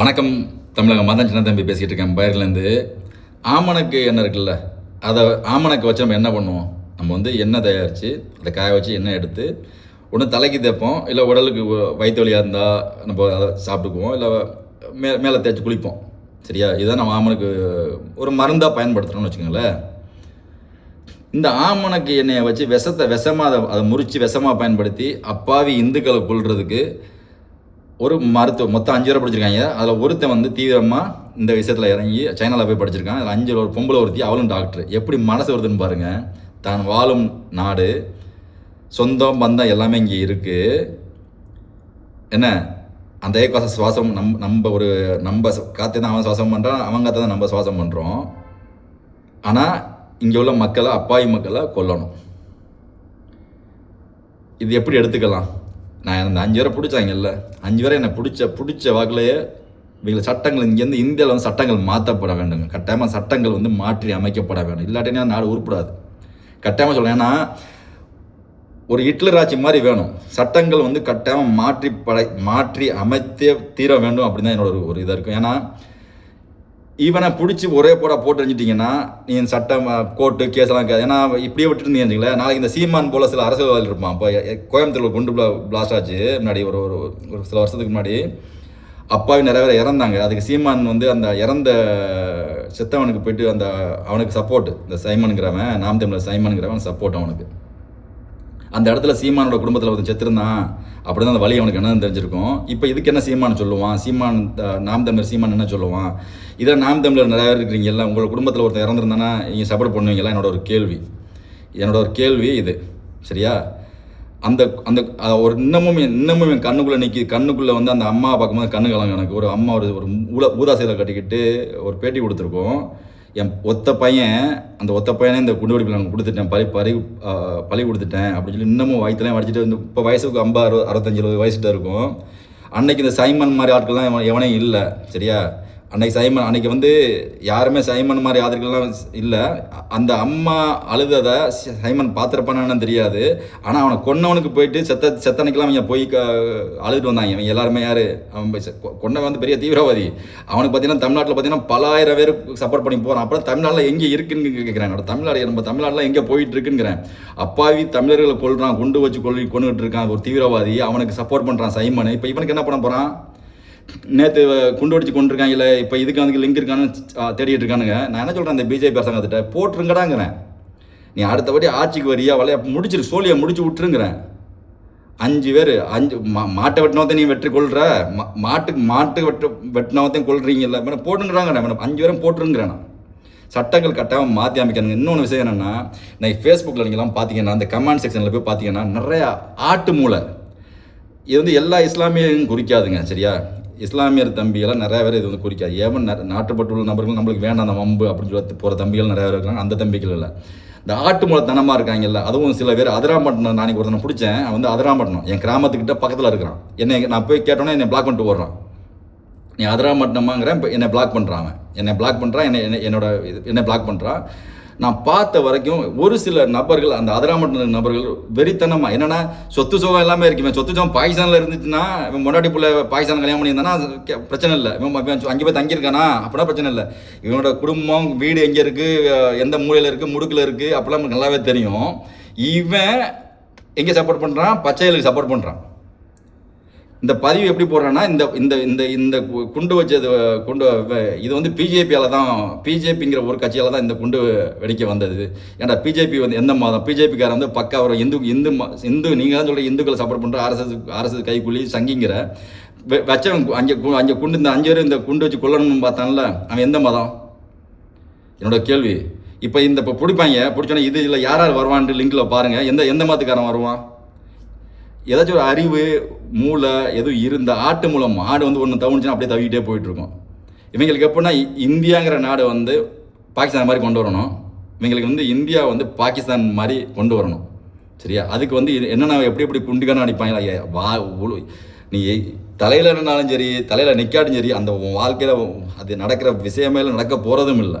வணக்கம். தமிழக மதன் சின்ன தம்பி பேசிகிட்டு இருக்கேன். பயிர்லேருந்து ஆமணக்கு எண்ணெய் இருக்குல்ல அதை ஆமணக்கு வச்சு நம்ம என்ன பண்ணுவோம்? நம்ம வந்து எண்ணெய் தயாரித்து அதை காய வச்சு எண்ணெய் எடுத்து ஒன்று தலைக்கு தேய்ப்போம். இல்லை உடலுக்கு வயிற்று வலியாக இருந்தால் நம்ம அதை சாப்பிட்டுக்குவோம். இல்லை மே மேலே தேய்ச்சி குளிப்போம். சரியா? இதுதான் நம்ம ஆமணக்கு ஒரு மருந்தாக பயன்படுத்துகிறோம்னு வச்சுக்கோங்களேன். இந்த ஆமணக்கு எண்ணெயை வச்சு விஷத்தை விஷமாக அதை அதை முறித்து விஷமாக பயன்படுத்தி அப்பாவி இந்துக்களை கொள்றதுக்கு ஒரு மருத்துவ மொத்தம் அஞ்சு பேரை படிச்சிருக்காங்க. அதில் ஒருத்தன் வந்து தீவிரமாக இந்த விஷயத்தில் இறங்கி சைனாவில் போய் படிச்சிருக்கான். அதில் அஞ்சு ஒரு பொம்பளை ஒருத்தி அவளும் டாக்டர். எப்படி மனசு வருதுன்னு பாருங்கள் தான் வாழும் நாடு சொந்தம் பந்தம் எல்லாமே இங்கே இருக்குது என்ன? அந்த ஏகாச சுவாசம் நம் நம்ம ஒரு நம்ம காற்று தான் அவன் சுவாசம் பண்ணுறான் அவன் காற்று தான் நம்ம சுவாசம் பண்ணுறோம் ஆனால் இங்கே உள்ள மக்களை அப்பாவி மக்களை கொல்லணும். இது எப்படி எடுத்துக்கலாம்? நான் அந்த அஞ்சு பேரை பிடிச்சாங்கல்ல அஞ்சு பேரை என்னை பிடிச்ச பிடிச்ச வாக்குலையே இவங்களை சட்டங்கள் இங்கேருந்து இந்தியாவில் வந்து சட்டங்கள் மாற்றப்பட வேண்டுங்க. கட்டாயமாக சட்டங்கள் வந்து மாற்றி அமைக்கப்பட வேண்டும் இல்லாட்டினா நாடு உருப்படாது. கட்டாயமாக சொல்கிறேன் ஏன்னா ஒரு ஹிட்லர் ஆட்சி மாதிரி வேணும். சட்டங்கள் வந்து கட்டாயமாக மாற்றி படை மாற்றி அமைத்தே தீர வேண்டும் அப்படின்னு தான் என்னோட ஒரு- ஒரு இதாக இருக்கும். ஏன்னா இவனை பிடிச்சி ஒரே போட போட்டு எறிஞ்சிட்டிங்கன்னா நீ சட்டம் கோர்ட்டு கேஸ்லாம் இருக்காது. ஏன்னா இப்படியே விட்டுருந்தீங்கன்னு வச்சுங்களேன் நாளைக்கு இந்த சீமான் போல சில அரசியல்வாதிகள் இருப்பான். இப்போ கோயம்புத்தூரில் குண்டு பிளாஸ்ட் ஆச்சு. முன்னாடி ஒரு ஒரு ஒரு சில வருஷத்துக்கு முன்னாடி. அப்பாவி நிறைய பேர் இறந்தாங்க. அதுக்கு சீமான் வந்து அந்த இறந்த செத்தவனுக்கு போயிட்டு அந்த அவனுக்கு சப்போர்ட் இந்த சைமனுங்கிறவன் நாம் தமிழர் சைமனுங்கிறவன் சப்போர்ட் அவனுக்கு. அந்த இடத்துல சீமானோட குடும்பத்தில் ஒருத்தன் செத்துருந்தான் அப்படி தான் அந்த வழி அவனுக்கு என்னன்னு தெரிஞ்சிருக்கும். இப்போ இதுக்கு என்ன சீமான் சொல்லுவான்? சீமான் நாம் தமிழர் சீமான் என்ன சொல்லுவான்? இதில் நாம் தமிழர் நிறையா பேர் இருக்கிறீங்கல்ல உங்களோட குடும்பத்தில் ஒருத்தன் இறந்துருந்தானா நீங்கள் சப்போர்ட் பண்ணுவீங்களா? என்னோட ஒரு கேள்வி. என்னோட ஒரு கேள்வி இது. சரியா? அந்த அந்த ஒரு இன்னமும் இன்னமும் என் கண்ணுக்குள்ளே நிற்கி கண்ணுக்குள்ளே வந்து அந்த அம்மா பார்க்கும்போது கண்ணு கலங்க எனக்கு. ஒரு அம்மா ஒரு ஒரு ஊதா சேலை கட்டிக்கிட்டு ஒரு பேட்டி கொடுத்துருக்கோம். என் ஒத்த பையன் அந்த ஒத்த பையனே இந்த குண்டுவெடிப்பில் நான் கொடுத்துட்டேன். பழி பறி பழி கொடுத்துட்டேன் அப்படின்னு சொல்லி இன்னமும் வயிற்றுலாம் வடிச்சிட்டு வந்து இப்போ வயசுக்கு ஐம்பது அறுபது அறுபத்தஞ்சு இருபது வயசுட்டு இருக்கும். அன்னைக்கு இந்த சைமன் மாதிரி ஆட்கள்லாம் எவனையும் இல்லை சரியா? அன்னைக்கு சைமன் அன்னைக்கு வந்து யாருமே சைமன் மாதிரி ஆதரிக்கலாம் இல்லை. அந்த அம்மா அழுததை சைமன் பார்த்துருப்பானான்னு தெரியாது. ஆனால் அவனை கொன்னவனுக்கு போயிட்டு செத்த செத்தனைக்கெல்லாம் இவங்க போய் க அழுதுட்டு வந்தாங்க. இவங்க எல்லாருமே யார்? அவன் செ- கொன்னவன் வந்து பெரிய தீவிரவாதி. அவனுக்கு பார்த்தீங்கன்னா தமிழ்நாட்டில் பார்த்தீங்கன்னா பலாயிரம் பேர் சப்போர்ட் பண்ணி போகிறான் அப்புறம் தமிழ்நாட்டில் எங்கே இருக்குன்னு கேட்குறாங்க தமிழ்நாடு நம்ம தமிழ்நாட்டில் எங்கே போயிட்டு இருக்குங்கிறேன். அப்பாவி தமிழர்களை கொள்கிறான் குண்டு வச்சு கொள்ளி கொண்டுகிட்டு இருக்கான். ஒரு தீவிரவாதி. அவனுக்கு சப்போர்ட் பண்ணுறான் சைமன். இப்போ இவனுக்கு என்ன பண்ண போகிறான் நேற்று குண்டு அடிச்சு கொண்டிருக்காங்க இல்லை இப்போ இதுக்கு அதுக்கு லிங்க் இருக்கான்னு தேடிட்டு இருக்கானுங்க. நான் என்ன சொல்கிறேன் அந்த பிஜேபி அரசாங்கத்திட்ட? போட்டுருங்கடாங்கிறேன். நீ அடுத்தபடி ஆட்சிக்கு வரியா வலைய முடிச்சிரு சோழியை முடிச்சு விட்டுருங்கிறேன். அஞ்சு பேர் அஞ்சு மா மாட்டை வெட்டினவத்தை நீ வெற்றி கொள்ற மா மாட்டுக்கு மாட்டு வெட்டு வெட்டினவத்தையும் கொள்றீங்கல்ல மேடம் போட்டுங்கிறாங்க மேடம் அஞ்சு பேரும் போட்டுருங்கிறேன் சட்டங்கள் கட்டாயம் மாற்றி அமைக்கணுங்க. இன்னொன்று விஷயம் என்னென்னா நான் ஃபேஸ்புக்கில் நீங்களாம் பார்த்தீங்கன்னா அந்த கமெண்ட் செக்ஷனில் போய் பார்த்தீங்கன்னா நிறையா ஆட்டு மூளை. இது வந்து எல்லா இஸ்லாமியும் குறிக்காதுங்க சரியா? இஸ்லாமியர் தம்பியெல்லாம் நிறைய பேர் இது வந்து குறிக்காது ஏவன் நாட்டுப்பட்டுள்ள நபர்கள் நம்மளுக்கு வேண்டாம் அந்த வம்பு அப்படின்னு சொல்லி போகிற தம்பிகள் நிறைய பேர் இருக்காங்க. அந்த தம்பிகள் இல்லை. இந்த ஆட்டு மூலத்தனமாக இருக்காங்கல்ல அதுவும் சில பேர் அதிராம்பட்டினம் நாளைக்கு ஒருத்தனை பிடிச்சேன். அவன் வந்து அதிராம்பட்டினம். என் கிராமத்துக்கிட்ட பக்கத்தில் இருக்கிறான். என்னை நான் போய் கேட்டோன்னே என்னை பிளாக் பண்ணிட்டு ஓடுறான். நீ அதிராம்பட்டினமாங்கிறேன் இப்போ என்னை பிளாக் பண்ணுறான் அவன். என்னை பிளாக் பண்ணுறான் என்னை என்னை- என்னோட இது- என்னை பிளாக் பண்ணுறான் நான் பார்த்த வரைக்கும் ஒரு சில நபர்கள் அந்த அதிராமட்ட நபர்கள் வெறித்தனமாக என்னென்னா சொத்து சுகம் எல்லாமே இருக்கு இவன் சொத்து சுகம் பாகிஸ்தானில் இருந்துச்சுன்னா இவன் முன்னாடி புள்ள பாகிஸ்தான் கல்யாணம் பண்ணியிருந்தானா பிரச்சனை இல்லை. இவன் அங்கே போய் தங்கியிருக்கானா அப்படின்னா பிரச்சனை இல்லை. இவனோட குடும்பம் வீடு எங்கே இருக்குது எந்த மூலையில் இருக்குது முடுக்கில் இருக்குது அப்படிலாம் நல்லாவே தெரியும். இவன் எங்கே சப்போர்ட் பண்ணுறான் பச்சைகளுக்கு சப்போர்ட் பண்ணுறான் இந்த பதிவு எப்படி போடுறேன்னா இந்த இந்த இந்த இந்த கு- குண்டு வச்சது குண்டு இது வந்து பிஜேபியால் தான் பிஜேபிங்கிற ஒரு கட்சியால் தான் இந்த குண்டு வெடிக்க வந்தது. ஏன்டா பிஜேபி வந்து எந்த மாதம்? பிஜேபிக்காரன் வந்து பக்கா ஒரு இந்து இந்து ம- இந்து நீங்கள் தான் சொல்கிற இந்துக்களை சப்போர்ட் பண்ணுற ஆர்எஸ்எஸ் ஆர்எஸ்எஸ் கைக்குள்ளி சங்கிங்கிற. வச்சவன் கு- அஞ்சு குண்டு இந்த அஞ்சு பேரும் இந்த குண்டு வச்சு கொல்லணும்னு பார்த்தான்ல அவன் எந்த மதம்? என்னோட கேள்வி. இப்போ இந்த இப்போ பிடிப்பாங்க. பிடிச்சோன்னே இது இல்லை யார் யார் வருவான்ட்டு லிங்கில் பாருங்கள் எந்த எந்த மதத்துக்காரன் வருவான்? ஏதாச்சும் ஒரு அறிவு மூளை எதுவும் இருந்த ஆட்டு மூலம் மாடு வந்து ஒன்று தவிச்சுன்னா அப்படியே தவிக்கிட்டே போயிட்டுருக்கோம். இவங்களுக்கு எப்படின்னா இ- இந்தியாங்கிற நாடு வந்து பாகிஸ்தான் மாதிரி கொண்டு வரணும். இவங்களுக்கு வந்து இந்தியா வந்து பாகிஸ்தான் மாதிரி கொண்டு வரணும். சரியா? அதுக்கு வந்து இது என்னென்ன எப்படி எப்படி குண்டுக்கான அடிப்பாங்க வா நீ தலையில் நின்னாலும் சரி தலையில் நிற்காட்டும் சரி அந்த வாழ்க்கையில் அது நடக்கிற விஷயமே நடக்க போகிறதும் இல்லை.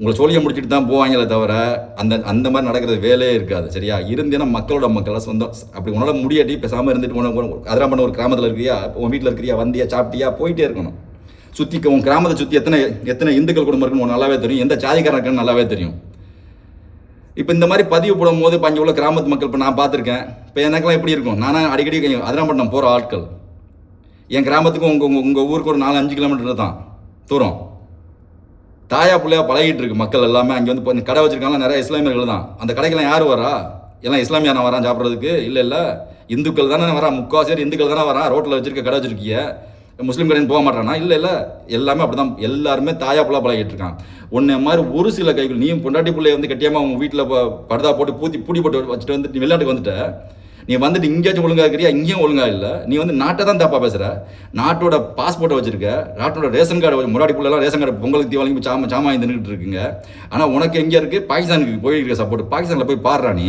உங்களை சோழியை முடிச்சுட்டு தான் போவாங்களே தவிர அந்த அந்த மாதிரி நடக்கிறது வேலையே இருக்காது சரியா? இருந்தேன்னா மக்களோட மக்களாக சொந்தம். அப்படி உன்னால் முடியாட்டி பேசாமல் இருந்துட்டு உனக்கு அதெல்லாம் பண்ண ஒரு கிராமத்தில் இருக்கிறியா? உன் வீட்டில் இருக்கிறியா? வந்தியா? சாப்பிட்டியா? போயிட்டே இருக்கணும். சுற்றி உன் கிராமத்தை சுற்றி எத்தனை எத்தனை இந்துக்கள் குடும்பம் இருக்குன்னு நல்லாவே தெரியும். எந்த ஜாதிக்காரன் இருக்குன்னு நல்லாவே தெரியும். இப்போ இந்த மாதிரி பதிவு போடும் போது இப்போ அங்கே உள்ள கிராமத்து மக்கள் இப்போ நான் பார்த்துருக்கேன். இப்போ எனக்கெல்லாம் எப்படி இருக்கும்? நானா அடிக்கடி அதெல்லாம் பண்ண போகிற ஆட்கள். என் கிராமத்துக்கும் உங்கள் உங்கள் உங்கள் ஊருக்கு ஒரு நாலு அஞ்சு கிலோமீட்டர் தான் தூரம். தாயா பிள்ளையா பழகிட்டு இருக்கு மக்கள் எல்லாமே. அங்கே வந்து இப்போ இந்த கடை வச்சிருக்காங்க நிறைய இஸ்லாமியர்கள் தான். அந்த கடைக்கெல்லாம் யார் வரா? எல்லாம் இஸ்லாமியான வரான் சாப்பிட்றதுக்கு? இல்லை இல்லை. இந்துக்கள் தானே வரா? முக்கால் இந்துக்கள் தானே வரான் ரோட்டில் வச்சிருக்க கடை வச்சிருக்கிய. முஸ்லீம் கடைன்னு போக மாட்டானா? இல்லை இல்லை. எல்லாமே அப்படி தான் எல்லாருமே தாயா பிள்ளை பழகிட்டு இருக்கான் உன்னை மாதிரி ஒரு சில கைகள் நீயும் பொண்டாட்டி பிள்ளைய வந்து கட்டியாமல் உங்கள் வீட்டில் படுதா போட்டு பூத்தி பூடி போட்டு வச்சுட்டு வந்து நீ வெளிநாட்டுக்கு வந்துட்ட. நீ வந்துட்டு இங்கேயாச்சும் ஒழுங்காக இருக்கிறியா? இங்கேயும் ஒழுங்காக இல்லை. நீ வந்து நாட்டை தான் தப்பாக பேசுகிற நாட்டோட பாஸ்போர்ட்டை வச்சிருக்க. நாட்டோட ரேஷன் கார்டு வச்சு முன்னாடி பிள்ளைலாம் ரேஷன் கார்டு பொங்கலுக்கு தீவாளிக்கு சாம சாமா இருந்துகிட்டு இருக்குங்க. ஆனால் உனக்கு எங்கே இருக்குது பாகிஸ்தானுக்கு போயிருக்க சப்போர்ட் பாகிஸ்தானில் போய் பாடுறா நீ.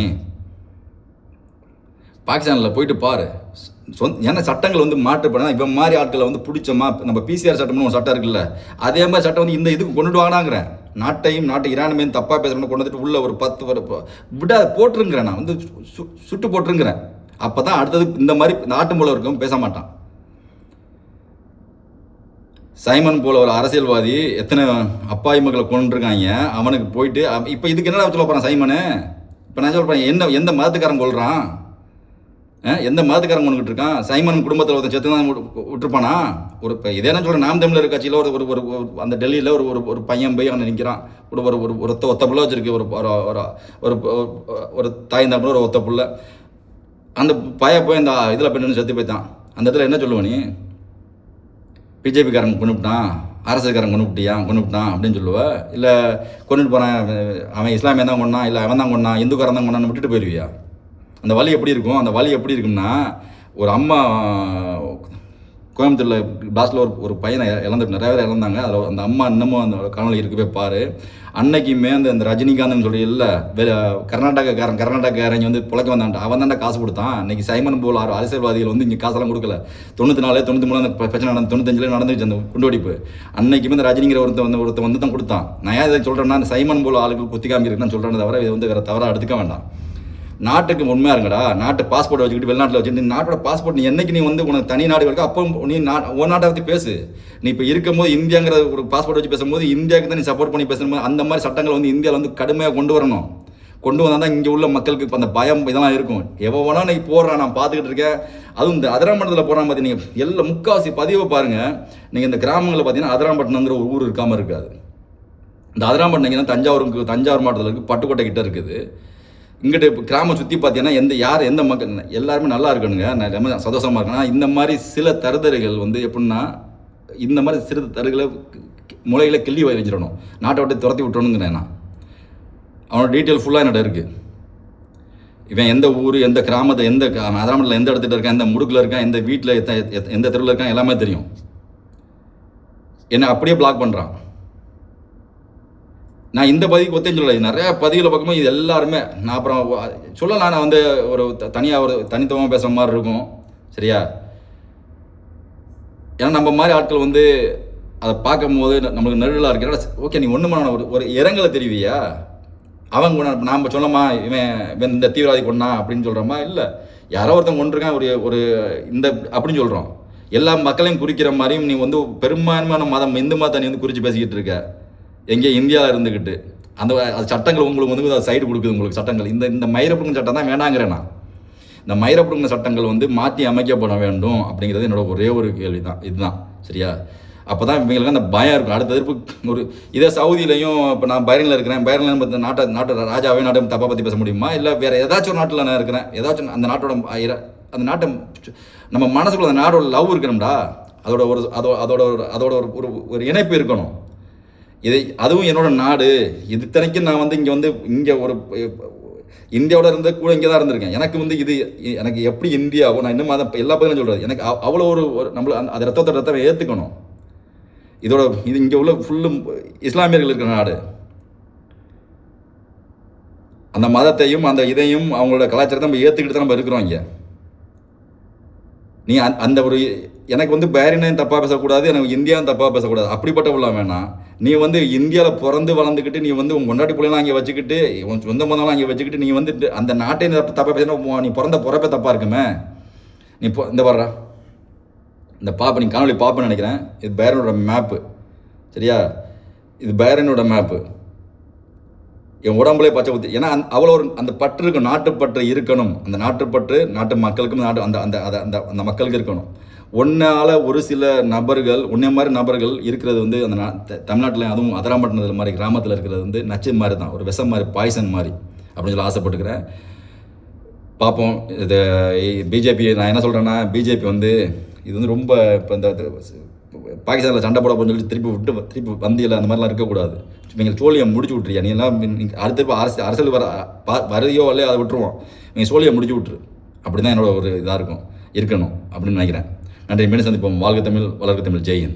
பாகிஸ்தானில் போயிட்டு பாரு. சொந்த ஏன்னா சட்டங்கள் வந்து மாற்றப்படணும் இவன் மாதிரி ஆட்களை வந்து பிடிச்சமா நம்ம பிசிஆர் சட்டம்னு ஒரு சட்டம் இருக்குல்ல. அதே மாதிரி சட்டம் வந்து இந்த இதுக்கு கொண்டுட்டு வாங்கினாங்கிறேன் நாட்டையும் நாட்டு இரானுமே தப்பாக பேசுகிறவங்க கொண்டு வந்துட்டு உள்ள ஒரு பத்து ஒரு விட போட்டுருங்கிறேன் நான். வந்து சு சுட்டு போட்டுருங்கிறேன். அப்போ தான் அடுத்தது இந்த மாதிரி நாட்டு மூலம் பேச மாட்டான். சைமன் போல ஒரு அரசியல்வாதி எத்தனை அப்பாவி மக்களை கொண்டுருக்காங்க அவனுக்கு போயிட்டு இப்போ இதுக்கு என்னடா சொல்ல போகிறான் சைமனு? இப்போ நான் சொல்ல போகிறேன் என்ன எந்த மதத்துக்காரன் கொள்கிறான் எந்த மதத்துக்காரங்க கொண்டுகிட்டு இருக்கான் சைமன் குடும்பத்தில் ஒருத்தன் செத்து தான் விட்டுருப்பானா ஒரு இப்போ இதே நான் சொல்கிறேன் நாம் தமிழர் கட்சியில் ஒரு ஒரு ஒரு அந்த டெல்லியில் ஒரு ஒரு ஒரு பையன் போய் அவனை நிற்கிறான் ஒரு ஒரு ஒரு ஒரு ஒத்த ஒத்த பிள்ளை வச்சிருக்கு ஒரு ஒரு ஒரு ஒரு ஒரு தாய் தம்பி ஒரு ஒத்த புள்ள அந்த பைய போய் அந்த இதில் பெண்ணு செத்து போய்த்தான் அந்த இடத்துல என்ன சொல்லுவ நீ பிஜேபிக்காரன் கொண்டுவிட்டான் அரசுக்காரன் கொண்டுவிட்டியா கொண்டுவிட்டான் அப்படின்னு சொல்லுவ இல்லை கொண்டுட்டு போகிறான் அவன் இஸ்லாமியன் தான் கொண்டான் இல்லை அவன் தான் கொண்டான் இந்துக்காரன் தான் கொண்டான்னு விட்டுட்டு போயிடுவியா அந்த வலி எப்படி இருக்கும்? அந்த வலி எப்படி இருக்கும்னா ஒரு அம்மா கோயம்புத்தூரில் பிளாஸ்டில் ஒரு ஒரு பையனை இழந்து நிறைய பேர் இழந்தாங்க. அதில் அந்த அம்மா இன்னமும் அந்த காணொலி இருக்கவே பாரு. அன்னைக்குமே அந்த அந்த ரஜினிகாந்த்னு சொல்லி இல்லை கர்நாடகாக்காரன் கர்நாடகாரங்க வந்து புழைக்க வந்தான்டா. அவன் தான்டா காசு கொடுத்தான். அன்றைக்கி சைமன் போல் ஆறு அரசியல்வாதிகள் வந்து இங்கே காசெல்லாம் கொடுக்கல. தொண்ணூற்றி நாலு தொண்ணூற்றி மூணு அந்த பிரச்சனை நடந்து தொண்ணூத்தஞ்சில் நடந்துச்சு அந்த குண்டுவெடிப்பு அன்னைக்குமே இந்த ரஜினிங்கிற ஒருத்தன் வந்து ஒருத்தன் வந்து தான் கொடுத்தான். நான் ஏன் இதை சொல்கிறேன்னா அந்த சைமன் போல் ஆளுகள் குத்தி காமிக்கிறேன்னு சொல்கிறேன் தவிர இது வந்து வேறு தவறாக எடுத்துக்க வேண்டாம். நாட்டுக்கு உண்மையா இருங்கடா. நாட்டு பாஸ்போர்ட் வச்சுக்கிட்டு வெளிநாட்டில் வச்சுட்டு நீ நாட்டோட பாஸ்போர்ட் நீ என்னைக்கு நீ வந்து உனக்கு தனி நாடு இருக்கோ அப்போ நீ நா உன் நாட்டை பற்றி பேசு. நீ இப்போ இருக்கும்போது இந்தியாங்கிற ஒரு பாஸ்போர்ட் வச்சு பேசும்போது இந்தியாவுக்கு தான் நீ சப்போர்ட் பண்ணி பேசணும் அந்த மாதிரி சட்டங்கள் வந்து இந்தியாவில் வந்து கடுமையாக கொண்டு வரணும். கொண்டு வந்தால் தான் இங்கே உள்ள மக்களுக்கு இப்போ அந்த பயம் இதெல்லாம் இருக்கும். எவ்வளோ வேணா நீ போடுறான் நான் பார்த்துக்கிட்டு இருக்கேன். அதுவும் இந்த அதிராம்பட்டத்தில் போடுறான் பார்த்தி நீங்கள் எல்லா முக்காவாசி பதிவை பாருங்கள் நீங்கள் இந்த கிராமங்களில் பார்த்தீங்கன்னா அதிராம்பட்டினங்கிற ஒரு ஊர் இருக்காமல் இருக்காது. இந்த அதிராம்பட்டினங்கன்னா தஞ்சாவூருக்கு தஞ்சாவூர் மாவட்டத்தில் இருக்குது பட்டுக்கோட்டை கிட்ட இருக்குது. இங்கிட்ட இப்போ கிராமம் சுற்றி பார்த்தீங்கன்னா எந்த யார் எந்த மக்கள் எல்லாருமே நல்லா இருக்கணுங்க. நான் ரொம்ப சந்தோஷமாக இருக்கேன். இந்த மாதிரி சில தருதலைகள் வந்து எப்படின்னா இந்த மாதிரி சிறு தருகளை முளைகளை கிள்ளி வச்சிடணும். நாட்டை விட்டு துரத்தி விட்டணுங்கிறேன் நான். அவனோட டீட்டெயில் ஃபுல்லாக என்னோட இருக்குது இவன் எந்த ஊர் எந்த கிராமத்தை எந்த அதிராமட்டில் எந்த இடத்துல இருக்கான் எந்த முடுக்கில் இருக்கான் எந்த வீட்டில் எந்த தெருவில் இருக்கான் எல்லாமே தெரியும். என்னை அப்படியே பிளாக் பண்ணுறான் நான் இந்த பதிவுக்கு ஒத்தேன்னு சொல்லலை. நிறைய பதிவில் பார்க்கும்போது இது எல்லாருமே நான் அப்புறம் சொல்லலாம் நான் வந்து ஒரு தனியாக ஒரு தனித்துவமாக பேசுகிற மாதிரி இருக்கும். சரியா? ஏன்னா நம்ம மாதிரி ஆட்கள் வந்து அதை பார்க்கும்போது நம்மளுக்கு நெருடலாக இருக்கிற ஓகே நீ ஒன்று பண்ண ஒரு ஒரு இறங்கலை தெரிவியா? அவன் கொண்டா நாம் சொல்லமா இவன் இவன் இந்த தீவிரவாதி கொண்டா அப்படின்னு சொல்கிறோமா இல்லை. யாரோ ஒருத்தன் கொண்டிருக்கான் ஒரு ஒரு இந்த அப்படின்னு சொல்கிறோம் எல்லா மக்களையும் குறிக்கிற மாதிரியும் நீ வந்து பெரும்பான்மையான மதம் இந்து மதத்தை நீ வந்து குறித்து பேசிக்கிட்டு இருக்க. எங்கே இந்தியாவில் இருந்துக்கிட்டு அந்த அது சட்டங்கள் உங்களுக்கு வந்து சைடு கொடுக்குது உங்களுக்கு சட்டங்கள். இந்த இந்த மயிரப்புடுங்க சட்டம் தான் வேணாங்கிறேன் நான். இந்த மயிரப்புடுங்க சட்டங்கள் வந்து மாற்றி அமைக்கப்பட வேண்டும் அப்படிங்கிறது என்னோட ஒரே ஒரு கேள்வி தான். இதுதான். சரியா? அப்போ தான் இவங்களுக்கு அந்த பயம் இருக்கும். அடுத்த எதிர்ப்பு ஒரு இதே சவுதியிலையும் இப்போ நான் பைரனில் இருக்கிறேன். பைரனில் பற்றி நாட்டை நாட்டோட ராஜாவே நாட்டை தப்பாக பற்றி பேச முடியுமா? இல்லை வேறு ஏதாச்சும் ஒரு நாட்டில் நான் இருக்கிறேன். ஏதாச்சும் அந்த நாட்டோட அந்த நாட்டை நம்ம மனசுக்குள்ள அந்த நாடோட லவ் இருக்கணும்டா. அதோட ஒரு அதோ அதோட ஒரு அதோட ஒரு ஒரு ஒரு இணைப்பு இருக்கணும். இதை அதுவும் என்னோட நாடு. இது இத்தனைக்கும் நான் வந்து இங்கே வந்து இங்கே ஒரு இந்தியாவோட இருந்த கூட இங்கே தான் இருந்திருக்கேன். எனக்கு வந்து இது எனக்கு எப்படி இந்தியாவோ நான் இன்னும் அதை எல்லா பக்கம் சொல்கிறது எனக்கு அவ்வளோ ஒரு ஒரு நம்மள அந்த ரத்தத்தோட ரத்தத்தை ரத்தம் ஏற்றுக்கணும் இதோட இது இங்கே உள்ள ஃபுல்லும் இஸ்லாமியர்கள் இருக்கிற நாடு. அந்த மதத்தையும் அந்த இதையும் அவங்களோட கலாச்சாரத்தை நம்ம ஏற்றுக்கிட்டு தான் நம்ம இருக்கிறோம் இங்கே. நீ அந்த ஒரு எனக்கு வந்து பேரினையும் தப்பாக பேசக்கூடாது எனக்கு இந்தியாவும் தப்பாக பேசக்கூடாது. அப்படிப்பட்ட உள்ள வேணாம். நீ வந்து இந்தியாவில் பிறந்து வளர்ந்துக்கிட்டு நீ வந்து உன் கொண்டாட்டி பிள்ளைலாம் அங்கே வச்சுக்கிட்டு உன் சொந்த பந்தம்லாம் அங்கே வச்சுக்கிட்டு நீ வந்து அந்த நாட்டை தப்பாக பேசினா நீ பிறந்த பிறப்பே தப்பாக இருக்குமே? நீ இப்போ இந்த வர்றா இந்த பாப்பை நீங்கள் காணொலி பார்ப்பேன்னு நினைக்கிறேன். இது பேரனோட மேப்பு சரியா? இது பேரனோட மேப்பு என் உடம்புலே பச்சை குத்தி ஏன்னா அவ்வளோ ஒரு அந்த பற்று இருக்கும் நாட்டுப்பற்று இருக்கணும். அந்த நாட்டுப்பற்று நாட்டு மக்களுக்கும் நாட்டு அந்த அந்த அந்த அந்த அந்த மக்களுக்கு இருக்கணும். ஒன்றால் ஒரு சில நபர்கள் உன்னை மாதிரி நபர்கள் இருக்கிறது வந்து அந்த தமிழ்நாட்டில் அதுவும் அதராம்பட்டினத்தில் மாதிரி கிராமத்தில் இருக்கிறது வந்து நச்சு மாதிரி தான். ஒரு விஷம் மாதிரி பாய்சன் மாதிரி அப்படின்னு சொல்லி ஆசைப்பட்டுக்கிறேன். பார்ப்போம் இது பிஜேபி நான் என்ன சொல்கிறேன்னா பிஜேபி வந்து இது வந்து ரொம்ப இப்போ இந்த பாகிஸ்தானில் சண்டை போட போன்னு சொல்லி திருப்பி விட்டு திருப்பி வந்தியில் அந்த மாதிரிலாம் இருக்கக்கூடாது நீங்கள் சோழியை முடிச்சு விட்றியா நீ எல்லாம் அடுத்த அரசு அரசியல் வர பா- வருதையோ இல்லையோ அதை விட்டுருவோம். நீங்கள் சோழியை முடிச்சு விட்ரு அப்படி தான் என்னோட ஒரு இதாக இருக்கும் இருக்கணும் அப்படின்னு நினைக்கிறேன். நன்றி மீண்டும் சந்திப்போம். வாழ்க தமிழ் வளர்க தமிழ். ஜெயின்